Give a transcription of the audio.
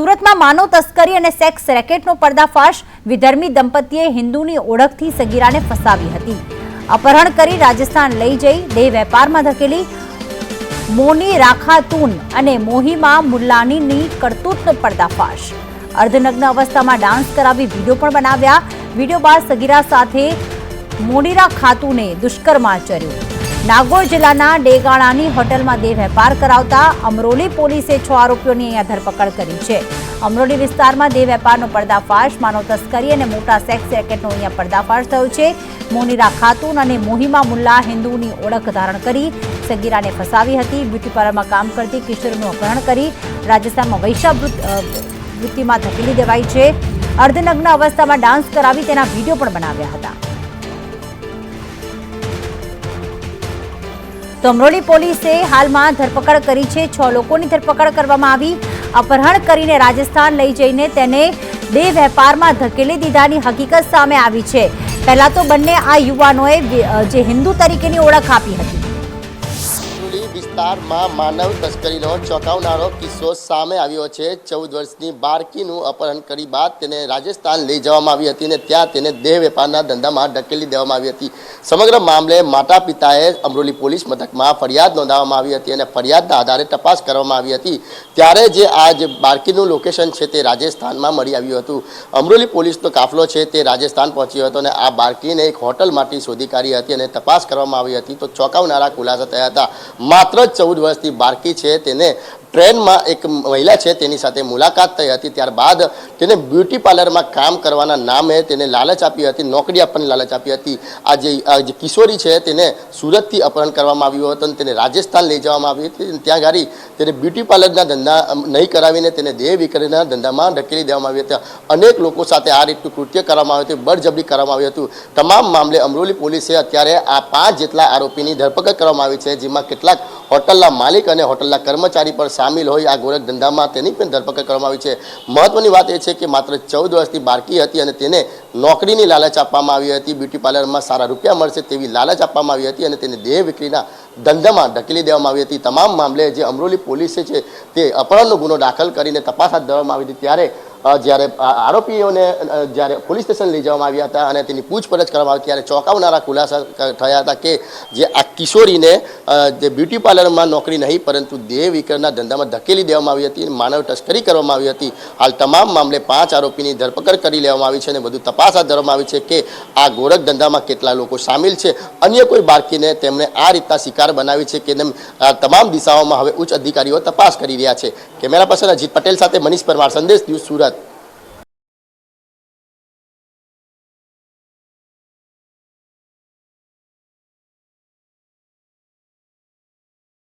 સુરતમાં માનવ તસ્કરી અને સેક્સ રેકેટનો પર્દાફાશ વિધર્મી દંપતીએ હિન્દુની ઓળખથી સગીરાને ફસાવી હતી. અપહરણ કરી રાજસ્થાન લઈ જઈ દેહ વેપારમાં ધકેલી મોની રાખાતુન અને મોહિમા મુલ્લાનીની કરતૂતનો પર્દાફાશ. અર્ધનગ્ન અવસ્થામાં ડાન્સ કરાવી વીડિયો પણ બનાવ્યા. વીડિયો બાદ સગીરા સાથે મોનીરા ખાતુને દુષ્કર્મ આચર્યું. નાગોર જિલ્લાના ડેગાણાની હોટલમાં દેહ વેપાર કરાવતા અમરોલી પોલીસે છ આરોપીઓની અહીંયા ધરપકડ કરી છે. અમરોલી વિસ્તારમાં દેહ વેપારનો પર્દાફાશ, માનવ તસ્કરી અને મોટા સેક્સ રેકેટનો અહીંયા પર્દાફાશ થયો છે. મોનીરા ખાતુન અને મોહિમા મુલ્લા હિન્દુની ઓળખ ધારણ કરી, સગીરાને ફસાવી હતી બ્યુટી પાર્લરમાં કામ કરતી કિશોરનું અપહરણ કરી, રાજસ્થાનમાં વૈશ્યા વૃત્તિમાં ધકેલી દેવાઈ છે. અર્ધનગ્ન અવસ્થામાં ડાન્સ કરાવી તેના વીડિયો પણ બનાવ્યા હતા. તો પોલીસે હાલમાં ધરપકડ કરી છે. છ લોકોની ધરપકડ કરવામાં આવી. અપહરણ કરીને રાજસ્થાન લઈ જઈને તેને બે વેપારમાં ધકેલી દીધાની હકીકત સામે આવી છે. પહેલા તો બંને આ યુવાનોએ જે હિન્દુ તરીકેની ઓળખ આપી હતી. વિસ્તારમાં માનવ તસ્કરીનો ચોંકાવનારો કિસ્સો સામે આવ્યો છે. ચૌદ વર્ષની બાળકીનું અપહરણ કરી બાદ તેને રાજસ્થાન લઈ જવામાં આવી હતી અને ત્યાં તેને દેહ વેપારના ધંધામાં ઢકેલી દેવામાં આવી હતી. સમગ્ર મામલે માતા પિતાએ અમરોલી પોલીસ મથકમાં ફરિયાદ નોંધાવવામાં આવી હતી અને ફરિયાદના આધારે તપાસ કરવામાં આવી હતી. ત્યારે જે આ જે બાળકીનું લોકેશન છે તે રાજસ્થાનમાં મળી આવ્યું હતું. અમરોલી પોલીસનો કાફલો છે તે રાજસ્થાન પહોંચ્યો હતો અને આ બાળકીને એક હોટલમાંથી શોધી કાઢી હતી અને તપાસ કરવામાં આવી હતી તો ચોંકાવનારા ખુલાસા થયા હતા. માત્ર ચૌદ વર્ષથી બાળકી છે. તેને ટ્રેનમાં એક મહિલા છે, તેની સાથે મુલાકાત થઈ હતી. ત્યારબાદ તેને બ્યુટી પાર્લરમાં કામ કરવાના નામે તેને લાલચ આપી હતી, નોકરી આપવાની લાલચ આપી હતી. આ જે જે કિશોરી છે, તેને સુરતથી અપહરણ કરવામાં આવ્યું હતું અને તેને રાજસ્થાન લઈ જવામાં આવી હતી. ત્યાં ગાડી તેને બ્યુટી પાર્લરના ધંધા નહીં કરાવીને તેને દેહ વિક્રયના ધંધામાં ઢકેલી દેવામાં આવી હતા. અનેક લોકો સાથે આ રીતનું કૃત્ય કરવામાં આવ્યું હતું, બળજબરી કરવામાં આવ્યું હતું. તમામ મામલે અમરોલી પોલીસે અત્યારે આ પાંચ જેટલા આરોપીની ધરપકડ કરવામાં આવી છે, જેમાં કેટલાક હોટલના માલિક અને હોટલના કર્મચારી પણ સામેલ હોય આ ગોરખ ધંધામાં તેની પણ ધરપકડ કરવામાં આવી છે. મહત્વની વાત એ છે કે માત્ર ચૌદ વર્ષની બાળકી હતી અને તેને નોકરીની લાલચ આપવામાં આવી હતી. બ્યુટી પાર્લરમાં સારા રૂપિયા મળશે તેવી લાલચ આપવામાં આવી હતી અને તેને દેહ વિક્રીના ધંધામાં ઢકેલી દેવામાં આવી હતી. તમામ મામલે જે અમરોલી પોલીસે છે તે અપહરણનો ગુનો દાખલ કરીને તપાસ હાથ ધરવામાં આવી હતી. ત્યારે જ્યારે આરોપીઓને જ્યારે પોલીસ સ્ટેશન લઈ જવામાં આવ્યા હતા અને તેની પૂછપરછ કરવામાં આવી ત્યારે ચોંકાવનારા ખુલાસા થયા હતા કે જે આ કિશોરીને જે બ્યુટી પાર્લરમાં નોકરી નહીં, પરંતુ દેહ વિકરના ધંધામાં ધકેલી દેવામાં આવી હતી માનવ તસ્કરી કરવામાં આવી હતી. હાલ તમામ મામલે પાંચ આરોપીની ધરપકડ કરી લેવામાં આવી છે અને વધુ તપાસ હાથ ધરવામાં આવી છે કે આ ગોરખ ધંધામાં કેટલા લોકો સામેલ છે. અન્ય કોઈ બાળકીને તેમણે આ રીતના શિકાર બનાવી છે કે તમામ દિશાઓમાં હવે ઉચ્ચ અધિકારીઓ તપાસ કરી રહ્યા છે. કેમેરા પર્સન અજીત પટેલ સાથે મનીષ પરમાર, સંદેશ ન્યૂઝ સુરત.